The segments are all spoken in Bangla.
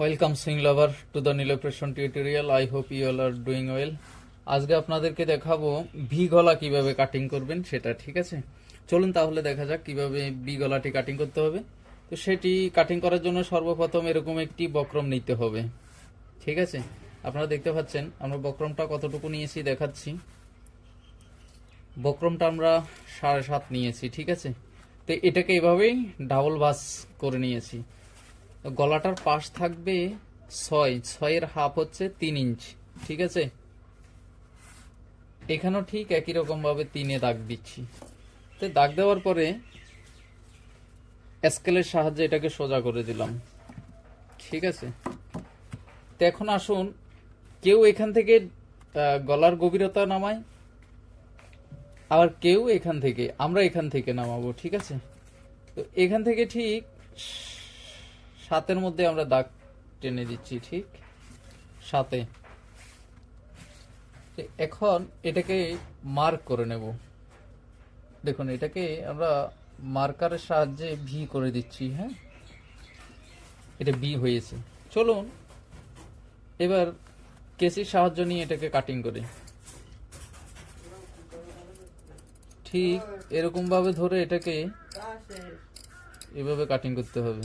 Welcome swing lover to the নীলপ্রেশন tutorial I hope you all are doing well আজকে আপনাদেরকে দেখাবো ভি গলা কীভাবে কাটিং করবেন সেটা, ঠিক আছে? চলুন তাহলে দেখা যাক কীভাবে ভি গলাটি কাটিং করতে হবে। তো সেটি কাটিং করার জন্য সর্বপ্রথম এরকম একটি বক্রম নিতে হবে, ঠিক আছে? আপনারা দেখতে পাচ্ছেন, আমরা বক্রমটা কতটুকু নিয়েছি দেখাচ্ছি। বক্রমটা আমরা সাড়ে সাত নিয়েছি, ঠিক আছে? তো এটাকে এভাবেই ডাবল বাস করে নিয়েছি। গলাটার পাশ থাকবে ছয়, ছয়ের হাফ হচ্ছে তিন ইঞ্চ, ঠিক আছে? এখানেও ঠিক একই রকম ভাবে তিনে দাগ দিচ্ছি। তো দাগ দেওয়ার পরে স্কেলের সাহায্যে এটাকে সোজা করে দিলাম, ঠিক আছে? তো এখন আসুন, কেউ এখান থেকে গলার গভীরতা নামায়, আবার কেউ এখান থেকে, আমরা এখান থেকে নামাবো, ঠিক আছে? তো এখান থেকে ঠিক সাতের মধ্যে আমরা দাগ টেনে দিচ্ছি ঠিক? সাতে। এখন এটাকে মার্ক করে নেব। দেখুন এটাকে আমরা মার্কারের সাহায্যে ভি করে দিচ্ছি হ্যাঁ? এটা বি হয়েছে। চলুন এবার কেসির সাহায্য নিয়ে এটাকে কাটিং করি। ঠিক এরকম ভাবে ধরে এটাকে এভাবে কাটিং করতে হবে।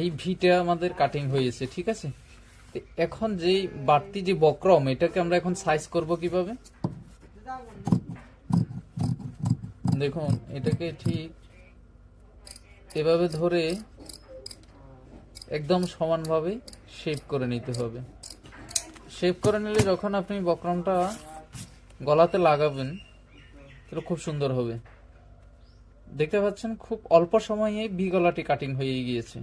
এই ভিটা আমাদের কাটিং হয়েছে, ঠিক আছে? এখন যে বাড়তি যে বক্রম, এটাকে আমরা এখন সাইজ করব কীভাবে? দেখুন, এটাকে ঠিক এভাবে ধরে একদম সমানভাবে শেপ করে নিতে হবে। শেপ করে নিলে যখন আপনি বক্রমটা গলাতে লাগাবেন, তাহলে খুব সুন্দর হবে। দেখতে পাচ্ছেন খুব অল্প সময়ে বি গলাটি কাটিং হয়ে গিয়েছে।